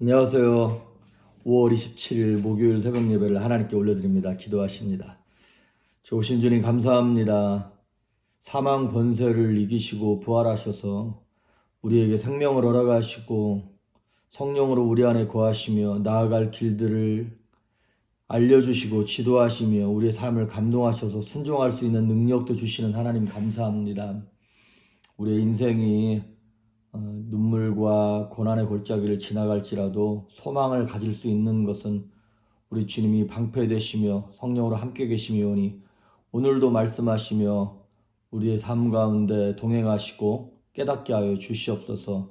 안녕하세요. 5월 27일 목요일 새벽 예배를 하나님께 올려드립니다. 기도하십니다. 좋으신 주님 감사합니다. 사망 권세를 이기시고 부활하셔서 우리에게 생명을 허락하시고 성령으로 우리 안에 거하시며 나아갈 길들을 알려주시고 지도하시며 우리의 삶을 감동하셔서 순종할 수 있는 능력도 주시는 하나님 감사합니다. 우리의 인생이 어, 눈물과 고난의 골짜기를 지나갈지라도 소망을 가질 수 있는 것은 우리 주님이 방패 되시며 성령으로 함께 계시미오니 오늘도 말씀하시며 우리의 삶 가운데 동행하시고 깨닫게 하여 주시옵소서.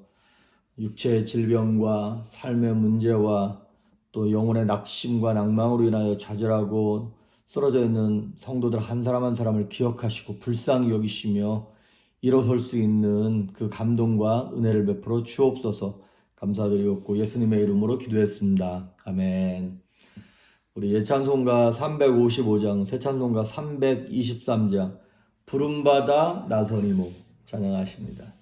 육체의 질병과 삶의 문제와 또 영혼의 낙심과 낭망으로 인하여 좌절하고 쓰러져 있는 성도들 한 사람 한 사람을 기억하시고 불쌍히 여기시며 일어설 수 있는 그 감동과 은혜를 베풀어 주옵소서 감사드리옵고 예수님의 이름으로 기도했습니다. 아멘. 우리 예찬송가 355장, 새찬송가 323장, 부름받아 나선이모 찬양하십니다.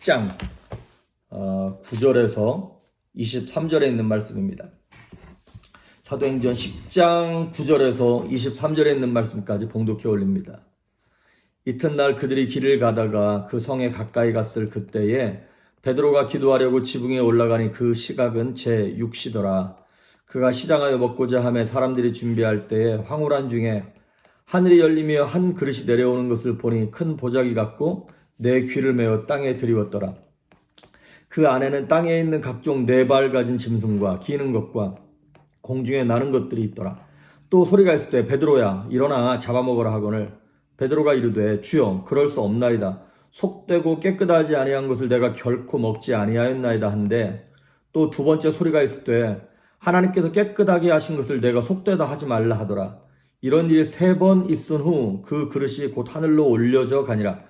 10장 9절에서 23절에 있는 말씀입니다. 사도행전 10장 9절에서 23절에 있는 말씀까지 봉독해 올립니다. 이튿날 그들이 길을 가다가 그 성에 가까이 갔을 그때에 베드로가 기도하려고 지붕에 올라가니 그 시각은 제 6시더라. 그가 시장하여 먹고자 하며 사람들이 준비할 때에 황홀한 중에 하늘이 열리며 한 그릇이 내려오는 것을 보니 큰 보자기 같고 내 귀를 메어 땅에 들이웠더라. 그 안에는 땅에 있는 각종 네 발 가진 짐승과 기는 것과 공중에 나는 것들이 있더라. 또 소리가 있을 때 베드로야 일어나 잡아먹으라 하거늘 베드로가 이르되 주여 그럴 수 없나이다. 속되고 깨끗하지 아니한 것을 내가 결코 먹지 아니하였나이다 한데 또 두 번째 소리가 있을 때 하나님께서 깨끗하게 하신 것을 내가 속되다 하지 말라 하더라. 이런 일이 세 번 있은 후 그 그릇이 곧 하늘로 올려져 가니라.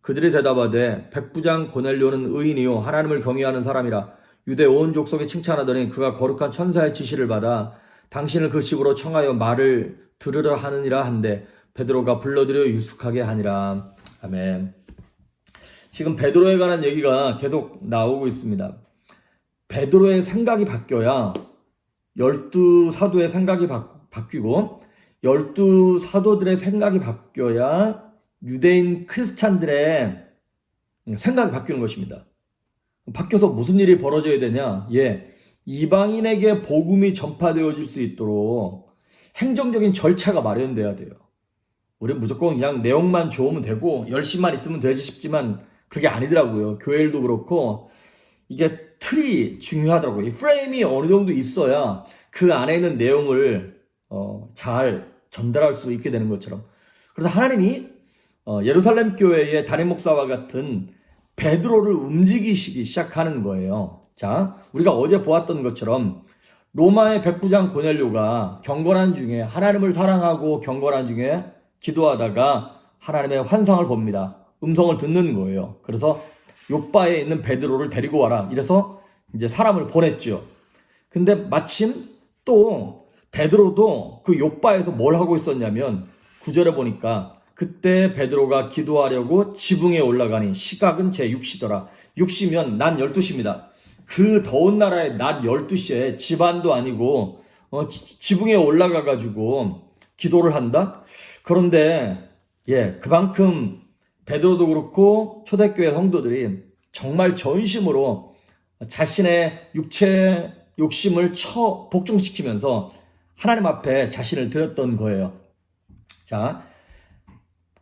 그들이 대답하되 백부장 고넬료는 의인이요 하나님을 경외하는 사람이라 유대 온 족속에 칭찬하더니 그가 거룩한 천사의 지시를 받아 당신을 그 집으로 청하여 말을 들으려 하느니라 한데 베드로가 불러들여 유숙하게 하니라 아멘. 지금 베드로에 관한 얘기가 계속 나오고 있습니다. 베드로의 생각이 바뀌어야 열두 사도의 생각이 바, 바뀌고 열두 사도들의 생각이 바뀌어야 유대인 크리스찬들의 생각이 바뀌는 것입니다. 바뀌어서 무슨 일이 벌어져야 되냐? 예. 이방인에게 복음이 전파되어질 수 있도록 행정적인 절차가 마련돼야 돼요. 우리는 무조건 그냥 내용만 좋으면 되고 열심만 있으면 되지 싶지만 그게 아니더라고요. 교회일도 그렇고 이게 틀이 중요하더라고요. 이 프레임이 어느 정도 있어야 그 안에 있는 내용을 어, 잘 전달할 수 있게 되는 것처럼. 그래서 하나님이 어, 예루살렘 교회의 담임 목사와 같은 베드로를 움직이시기 시작하는 거예요. 자, 우리가 어제 보았던 것처럼 로마의 백부장 고넬료가 경건한 중에 하나님을 사랑하고 경건한 중에 기도하다가 하나님의 환상을 봅니다. 음성을 듣는 거예요. 그래서 요바에 있는 베드로를 데리고 와라. 이래서 이제 사람을 보냈죠. 근데 마침 또 베드로도 그 요바에서 뭘 하고 있었냐면 구절에 보니까 그때 베드로가 기도하려고 지붕에 올라가니 시각은 제 6시더라. 6시면 난 12시입니다. 그 더운 나라의 낮 12시에 집안도 아니고 어, 지, 지붕에 올라가 가지고 기도를 한다? 그런데 예, 그만큼 베드로도 그렇고 초대교회 성도들이 정말 전심으로 자신의 육체 욕심을 처 복종시키면서 하나님 앞에 자신을 드렸던 거예요. 자,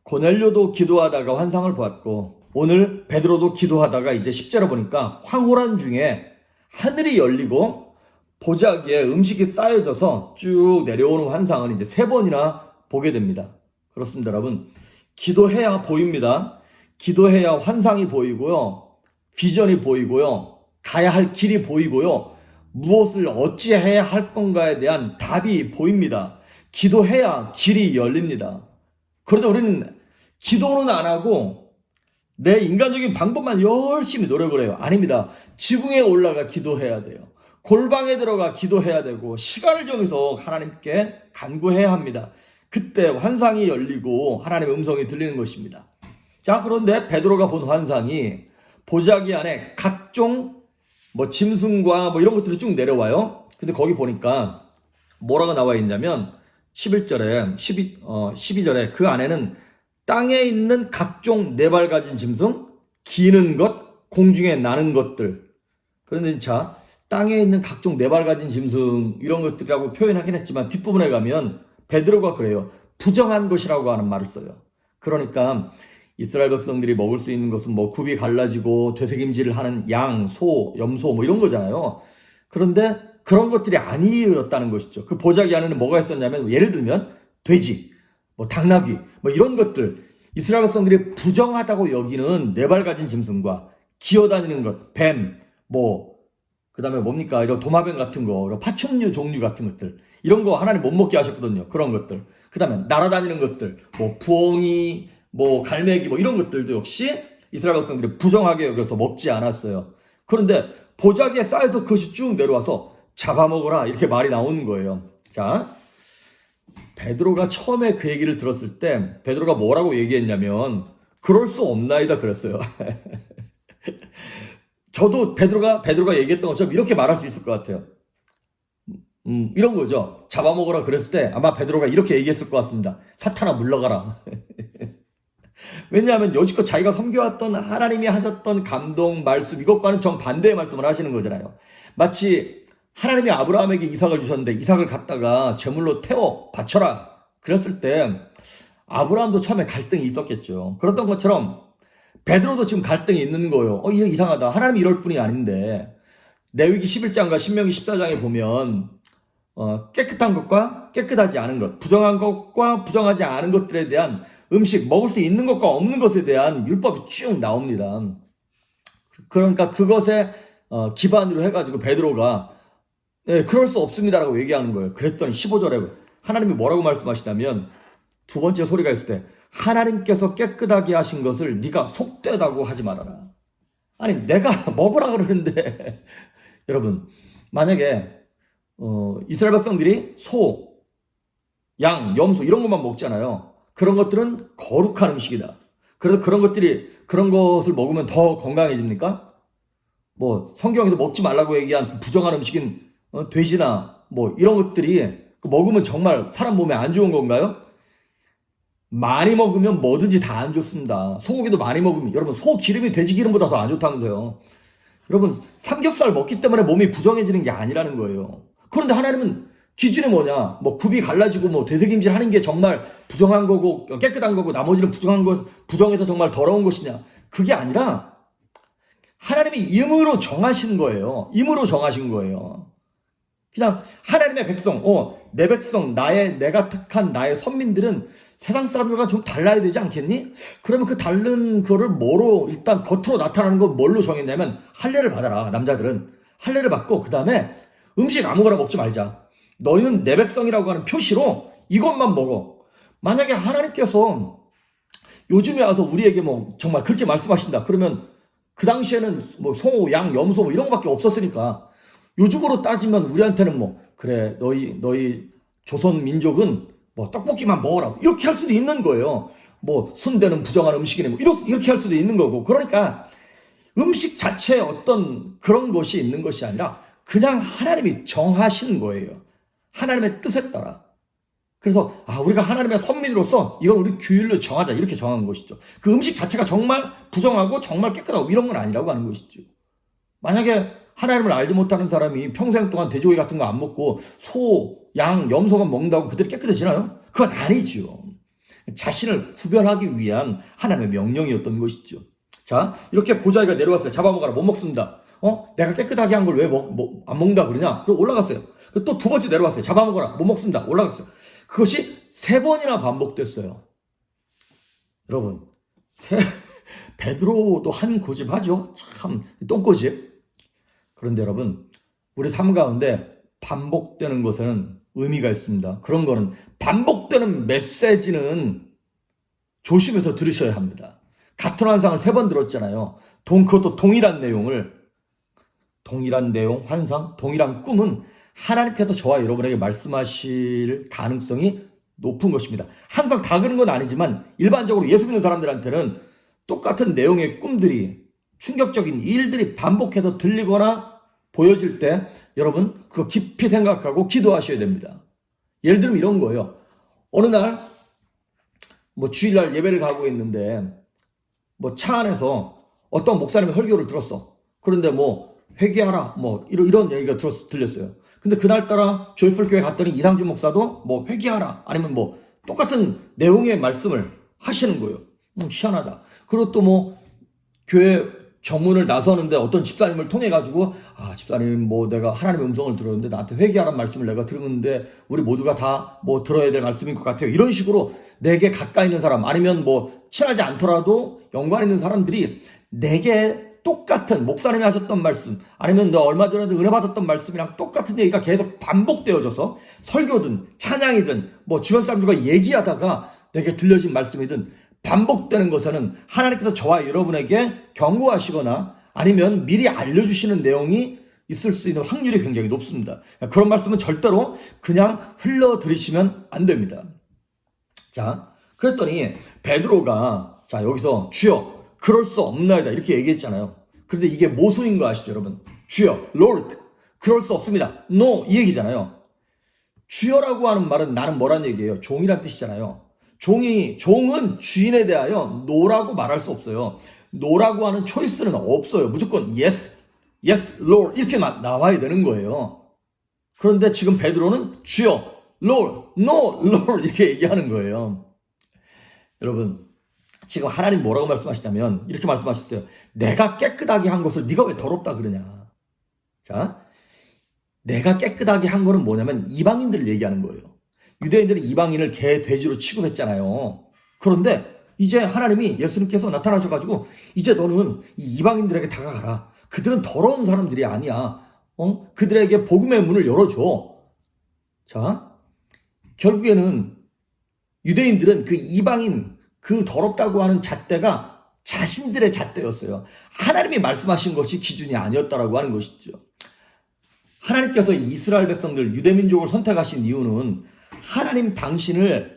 고넬료도 기도하다가 환상을 보았고 오늘 베드로도 기도하다가 이제 10절에 보니까 황홀한 중에 하늘이 열리고 보자기에 음식이 쌓여져서 쭉 내려오는 환상을 이제 세 번이나 보게 됩니다. 그렇습니다, 여러분. 기도해야 보입니다. 기도해야 환상이 보이고요. 비전이 보이고요. 가야 할 길이 보이고요. 무엇을 어찌해야 할 건가에 대한 답이 보입니다. 기도해야 길이 열립니다. 그런데 우리는 기도는 안 하고 내 인간적인 방법만 열심히 노력을 해요. 아닙니다. 지붕에 올라가 기도해야 돼요. 골방에 들어가 기도해야 되고 시간을 정해서 하나님께 간구해야 합니다. 그때 환상이 열리고 하나님의 음성이 들리는 것입니다. 자, 그런데 베드로가 본 환상이 보자기 안에 각종 뭐 짐승과 뭐 이런 것들이 쭉 내려와요. 근데 거기 보니까 뭐라고 나와 있냐면 11절에 12, 어, 12절에 그 안에는 땅에 있는 각종 네 발 가진 짐승, 기는 것, 공중에 나는 것들. 그런데 자, 땅에 있는 각종 네 발 가진 짐승 이런 것들이라고 표현하긴 했지만 뒷부분에 가면 베드로가 그래요. 부정한 것이라고 하는 말을 써요. 그러니까 이스라엘 백성들이 먹을 수 있는 것은 뭐 굽이 갈라지고 되새김질을 하는 양, 소, 염소 뭐 이런 거잖아요. 그런데 그런 것들이 아니었다는 것이죠. 그 보자기 안에는 뭐가 있었냐면 예를 들면 돼지, 뭐 당나귀, 뭐 이런 것들 이스라엘 백성들이 부정하다고 여기는 네 발 가진 짐승과 기어다니는 것, 뱀, 뭐 그다음에 뭡니까 이런 도마뱀 같은 거, 이런 파충류 종류 같은 것들 이런 거 하나님 못 먹게 하셨거든요. 그런 것들. 그다음에 날아다니는 것들, 뭐 부엉이, 뭐 갈매기, 뭐 이런 것들도 역시 이스라엘 백성들이 부정하게 여겨서 먹지 않았어요. 그런데 보자기에 쌓여서 그것이 쭉 내려와서 잡아먹어라 이렇게 말이 나오는 거예요. 자, 베드로가 처음에 그 얘기를 들었을 때 베드로가 뭐라고 얘기했냐면 그럴 수 없나이다 그랬어요. 저도 베드로가 베드로가 얘기했던 것처럼 이렇게 말할 수 있을 것 같아요. 음, 이런 거죠. 잡아먹으라 그랬을 때 아마 베드로가 이렇게 얘기했을 것 같습니다. 사탄아 물러가라. 왜냐하면 여지껏 자기가 섬겨왔던 하나님이 하셨던 감동 말씀 이것과는 정반대의 말씀을 하시는 거잖아요. 마치 하나님이 아브라함에게 이삭을 주셨는데 이삭을 갖다가 제물로 태워 바쳐라 그랬을 때 아브라함도 처음에 갈등이 있었겠죠. 그랬던 것처럼 베드로도 지금 갈등이 있는 거예요. 어, 이게 이상하다. 하나님이 이럴 뿐이 아닌데 레위기 11장과 신명기 14장에 보면 어, 깨끗한 것과 깨끗하지 않은 것, 부정한 것과 부정하지 않은 것들에 대한 음식, 먹을 수 있는 것과 없는 것에 대한 율법이 쭉 나옵니다. 그러니까 그것에 어, 기반으로 해가지고 베드로가 네, 그럴 수 없습니다라고 얘기하는 거예요. 그랬더니 15절에 하나님이 뭐라고 말씀하시냐면 두 번째 소리가 있을 때 하나님께서 깨끗하게 하신 것을 네가 속되다고 하지 말아라. 아니 내가 먹으라 그러는데 여러분 만약에 어, 이스라엘 백성들이 소, 양, 염소 이런 것만 먹잖아요. 그런 것들은 거룩한 음식이다. 그래서 그런 것들이 그런 것을 먹으면 더 건강해집니까? 뭐 성경에서 먹지 말라고 얘기한 그 부정한 음식인 어, 돼지나 뭐 이런 것들이 그 먹으면 정말 사람 몸에 안 좋은 건가요? 많이 먹으면 뭐든지 다 안 좋습니다. 소고기도 많이 먹으면 여러분 소 기름이 돼지 기름보다 더 안 좋다면서요. 여러분 삼겹살 먹기 때문에 몸이 부정해지는 게 아니라는 거예요. 그런데 하나님은 기준이 뭐냐? 뭐 굽이 갈라지고 뭐 되새김질 하는 게 정말 부정한 거고 깨끗한 거고 나머지는 부정한 것 부정해서 정말 더러운 것이냐? 그게 아니라 하나님이 임으로 정하신 거예요. 임으로 정하신 거예요. 그냥 하나님의 백성, 어, 내 백성, 나의 내가 택한 나의 선민들은 세상 사람들과 좀 달라야 되지 않겠니? 그러면 그 다른 거를 뭐로 일단 겉으로 나타나는 건 뭘로 정했냐면 할례를 받아라. 남자들은 할례를 받고 그 다음에 음식 아무거나 먹지 말자. 너희는 내 백성이라고 하는 표시로 이것만 먹어. 만약에 하나님께서 요즘에 와서 우리에게 뭐 정말 그렇게 말씀하신다. 그러면 그 당시에는 뭐 소, 양, 염소 뭐 이런 거밖에 없었으니까 요즘으로 따지면 우리한테는 뭐 그래 너희 너희 조선 민족은 뭐 떡볶이만 먹어라 이렇게 할 수도 있는 거예요. 뭐 순대는 부정한 음식이네 뭐 이렇게, 이렇게 할 수도 있는 거고 그러니까 음식 자체에 어떤 그런 것이 있는 것이 아니라 그냥 하나님이 정하신 거예요. 하나님의 뜻에 따라. 그래서 아 우리가 하나님의 선민으로서 이걸 우리 규율로 정하자 이렇게 정한 것이죠. 그 음식 자체가 정말 부정하고 정말 깨끗하고 이런 건 아니라고 하는 것이죠. 만약에 하나님을 알지 못하는 사람이 평생 동안 돼지고기 같은 거 안 먹고 소, 양, 염소만 먹는다고 그들이 깨끗해지나요? 그건 아니지요. 자신을 구별하기 위한 하나님의 명령이었던 것이죠. 자, 이렇게 보자기가 내려왔어요. 잡아먹어라. 못 먹습니다. 어? 내가 깨끗하게 한 걸 왜 먹, 뭐, 안 먹는다 그러냐? 그리고 올라갔어요. 또 두 번째 내려왔어요. 잡아먹어라. 못 먹습니다. 올라갔어요. 그것이 세 번이나 반복됐어요. 여러분, 세, 베드로도 한 고집하죠? 참, 똥고집. 그런데 여러분, 우리 삶 가운데 반복되는 것에는 의미가 있습니다. 그런 거는 반복되는 메시지는 조심해서 들으셔야 합니다. 같은 환상을 세 번 들었잖아요. 동, 그것도 동일한 내용을, 동일한 내용, 환상, 동일한 꿈은 하나님께서 저와 여러분에게 말씀하실 가능성이 높은 것입니다. 항상 다 그런 건 아니지만 일반적으로 예수 믿는 사람들한테는 똑같은 내용의 꿈들이 충격적인 일들이 반복해서 들리거나 보여질 때 여러분 그거 깊이 생각하고 기도하셔야 됩니다. 예를 들면 이런 거예요. 어느 날 뭐 주일날 예배를 가고 있는데 뭐 차 안에서 어떤 목사님의 설교를 들었어. 그런데 뭐 회개하라 뭐 이런 이런 얘기가 들었 들렸어요. 근데 그날따라 조이풀 교회 갔더니 이상준 목사도 뭐 회개하라 아니면 뭐 똑같은 내용의 말씀을 하시는 거예요. 음, 희한하다. 그리고 또 뭐 교회 정문을 나서는데 어떤 집사님을 통해 가지고 아 집사님 뭐 내가 하나님의 음성을 들었는데 나한테 회개하라는 말씀을 내가 들었는데 우리 모두가 다 뭐 들어야 될 말씀인 것 같아요. 이런 식으로 내게 가까이 있는 사람 아니면 뭐 친하지 않더라도 연관 있는 사람들이 내게 똑같은 목사님이 하셨던 말씀 아니면 너 얼마 전에도 은혜 받았던 말씀이랑 똑같은 얘기가 계속 반복되어져서 설교든 찬양이든 뭐 주변 사람들과 얘기하다가 내게 들려진 말씀이든 반복되는 것에는 하나님께서 저와 여러분에게 경고하시거나 아니면 미리 알려주시는 내용이 있을 수 있는 확률이 굉장히 높습니다. 그런 말씀은 절대로 그냥 흘러 들으시면 안 됩니다. 자, 그랬더니 베드로가 자 여기서 주여 그럴 수 없나이다 이렇게 얘기했잖아요. 그런데 이게 모순인 거 아시죠, 여러분? 주여, Lord, 그럴 수 없습니다. No 이 얘기잖아요. 주여라고 하는 말은 나는 뭐란 얘기예요? 종이란 뜻이잖아요. 종이 종은 주인에 대하여 노라고 말할 수 없어요. 노라고 하는 초이스는 없어요. 무조건 yes, yes, Lord 이렇게 나와야 되는 거예요. 그런데 지금 베드로는 주여, Lord, no, Lord 이렇게 얘기하는 거예요. 여러분, 지금 하나님 뭐라고 말씀하시냐면 이렇게 말씀하셨어요. 내가 깨끗하게 한 것을 네가 왜 더럽다 그러냐. 자, 내가 깨끗하게 한 거는 뭐냐면 이방인들을 얘기하는 거예요. 유대인들은 이방인을 개, 돼지로 취급했잖아요. 그런데 이제 하나님이 예수님께서 나타나셔가지고 이제 너는 이 이방인들에게 다가가라. 그들은 더러운 사람들이 아니야. 어? 그들에게 복음의 문을 열어줘. 자, 결국에는 유대인들은 그 이방인 그 더럽다고 하는 잣대가 자신들의 잣대였어요. 하나님이 말씀하신 것이 기준이 아니었다라고 하는 것이죠. 하나님께서 이스라엘 백성들 유대민족을 선택하신 이유는 하나님 당신을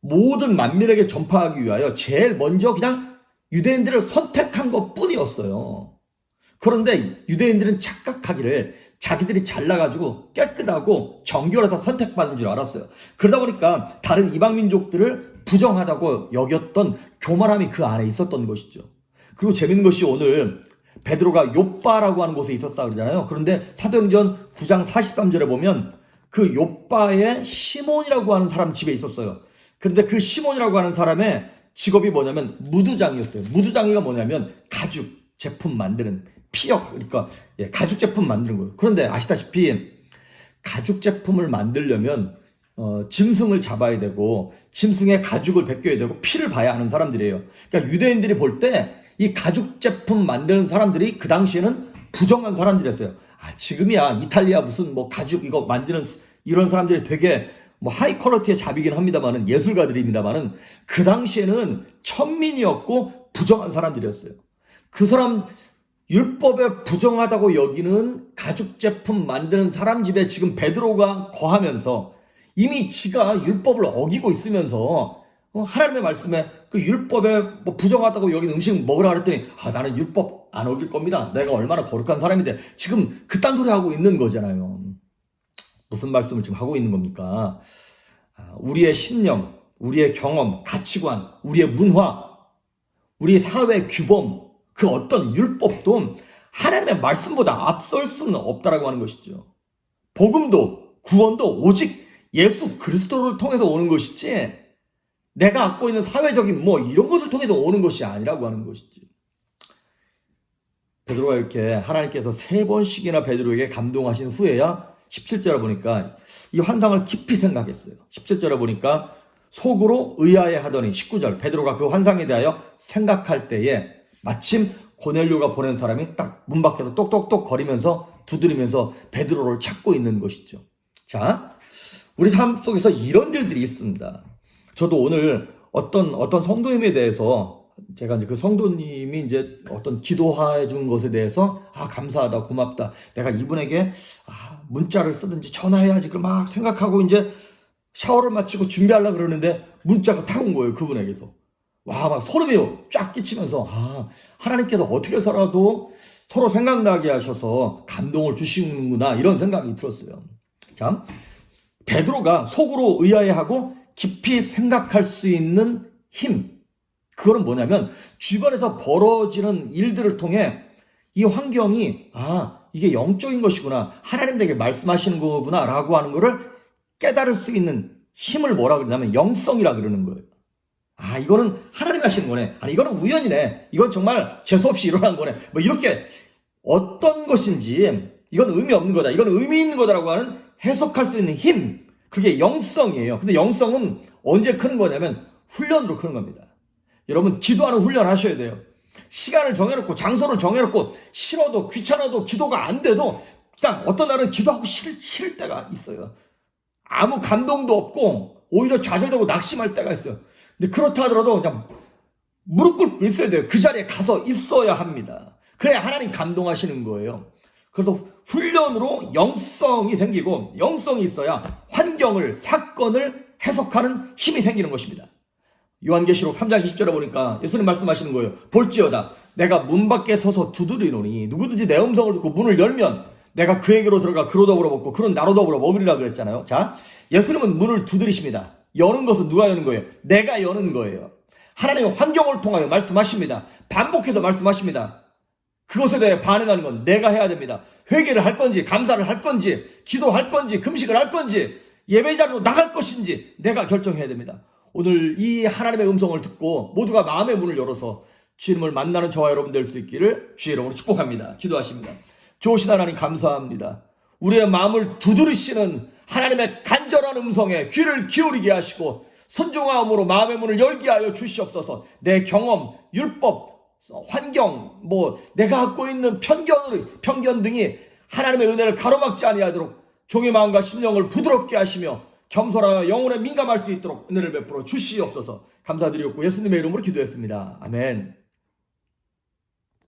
모든 만민에게 전파하기 위하여 제일 먼저 그냥 유대인들을 선택한 것 뿐이었어요. 그런데 유대인들은 착각하기를 자기들이 잘나가지고 깨끗하고 정결해서 선택받은 줄 알았어요. 그러다 보니까 다른 이방 민족들을 부정하다고 여겼던 교만함이 그 안에 있었던 것이죠. 그리고 재밌는 것이 오늘 베드로가 요빠라고 하는 곳에 있었다 그러잖아요. 그런데 사도행전 9장 43절에 보면 그 요빠에 시몬이라고 하는 사람 집에 있었어요. 그런데 그 시몬이라고 하는 사람의 직업이 뭐냐면 무두장이었어요. 무두장이가 뭐냐면 가죽 제품 만드는 피역 그러니까 예, 가죽 제품 만드는 거예요. 그런데 아시다시피 가죽 제품을 만들려면 어, 짐승을 잡아야 되고 짐승의 가죽을 벗겨야 되고 피를 봐야 하는 사람들이에요. 그러니까 유대인들이 볼 때 이 가죽 제품 만드는 사람들이 그 당시에는 부정한 사람들이었어요. 아 지금이야 이탈리아 무슨 뭐 가죽 이거 만드는 이런 사람들이 되게 뭐 하이 퀄러티의 잡이긴 합니다만은 예술가들입니다만은 그 당시에는 천민이었고 부정한 사람들이었어요. 그 사람 율법에 부정하다고 여기는 가죽 제품 만드는 사람 집에 지금 베드로가 거하면서 이미 지가 율법을 어기고 있으면서 어, 하나님의 말씀에 그 율법에 뭐 부정하다고 여기는 음식 먹으라 그랬더니 아 나는 율법 안 어길 겁니다. 내가 얼마나 거룩한 사람인데 지금 그딴 소리 하고 있는 거잖아요. 무슨 말씀을 지금 하고 있는 겁니까? 아, 우리의 신념, 우리의 경험, 가치관, 우리의 문화, 우리 사회 규범, 그 어떤 율법도 하나님의 말씀보다 앞설 수는 없다라고 하는 것이죠. 복음도 구원도 오직 예수 그리스도를 통해서 오는 것이지 내가 갖고 있는 사회적인 뭐 이런 것을 통해서 오는 것이 아니라고 하는 것이지. 베드로가 이렇게 하나님께서 세 번씩이나 베드로에게 감동하신 후에야 17절에 보니까 이 환상을 깊이 생각했어요. 17절에 보니까 속으로 의아해 하더니 19절 베드로가 그 환상에 대하여 생각할 때에 마침 고넬료가 보낸 사람이 딱 문 밖에서 똑똑똑 거리면서 두드리면서 베드로를 찾고 있는 것이죠. 자, 우리 삶 속에서 이런 일들이 있습니다. 저도 오늘 어떤 어떤 성도님에 대해서 제가 이제 그 성도님이 이제 어떤 기도해 준 것에 대해서 아 감사하다 고맙다. 내가 이분에게 아, 문자를 쓰든지 전화해야지 그막 생각하고 이제 샤워를 마치고 준비하려 그러는데 문자가 탁 온 거예요 그분에게서. 와 막 소름이 쫙 끼치면서 아 하나님께서 어떻게 해서라도 서로 생각나게 하셔서 감동을 주시는구나 이런 생각이 들었어요. 참 베드로가 속으로 의아해하고 깊이 생각할 수 있는 힘 그거는 뭐냐면 주변에서 벌어지는 일들을 통해 이 환경이 아 이게 영적인 것이구나 하나님 에게 말씀하시는 거구나 라고 하는 거를 깨달을 수 있는 힘을 뭐라 그러냐면 영성이라 그러는 거예요. 아 이거는 하나님 하시는 거네. 아니 이거는 우연이네. 이건 정말 재수 없이 일어난 거네. 뭐 이렇게 어떤 것인지 이건 의미 없는 거다. 이건 의미 있는 거다라고 하는 해석할 수 있는 힘. 그게 영성이에요. 근데 영성은 언제 크는 거냐면 훈련으로 크는 겁니다 여러분 기도하는 훈련 하셔야 돼요. 시간을 정해놓고 장소를 정해놓고 싫어도 귀찮아도 기도가 안 돼도 그냥 어떤 날은 기도하고 싫을, 싫을 때가 있어요. 아무 감동도 없고 오히려 좌절되고 낙심할 때가 있어요. 근데 그렇다 하더라도 그냥 무릎 꿇고 있어야 돼요. 그 자리에 가서 있어야 합니다. 그래야 하나님 감동하시는 거예요. 그래서 훈련으로 영성이 생기고 영성이 있어야 환경을 사건을 해석하는 힘이 생기는 것입니다. 요한계시록 3장 20절에 보니까 예수님 말씀하시는 거예요. 볼지어다. 내가 문 밖에 서서 두드리노니 누구든지 내 음성을 듣고 문을 열면 내가 그에게로 들어가 그로 더불어 먹고 그는 나로 더불어 먹으리라 그랬잖아요. 자, 예수님은 문을 두드리십니다. 여는 것은 누가 여는 거예요? 내가 여는 거예요. 하나님의 환경을 통하여 말씀하십니다. 반복해서 말씀하십니다. 그것에 대해 반응하는 건 내가 해야 됩니다. 회개를 할 건지, 감사를 할 건지, 기도할 건지, 금식을 할 건지, 예배자로 나갈 것인지 내가 결정해야 됩니다. 오늘 이 하나님의 음성을 듣고 모두가 마음의 문을 열어서 주님을 만나는 저와 여러분 될 수 있기를 주의 이름으로 축복합니다. 기도하십니다. 좋으신 하나님 감사합니다. 우리의 마음을 두드리시는 하나님의 간절한 음성에 귀를 기울이게 하시고 순종함으로 마음의 문을 열게 하여 주시옵소서. 내 경험, 율법, 환경, 뭐 내가 갖고 있는 편견, 편견 등이 하나님의 은혜를 가로막지 아니하도록 종의 마음과 심령을 부드럽게 하시며 겸손하여 영혼에 민감할 수 있도록 은혜를 베풀어 주시옵소서. 감사드리옵고 예수님의 이름으로 기도했습니다. 아멘.